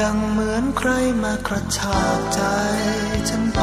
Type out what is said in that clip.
ดังเหมือนใครมากระชากใจฉันไป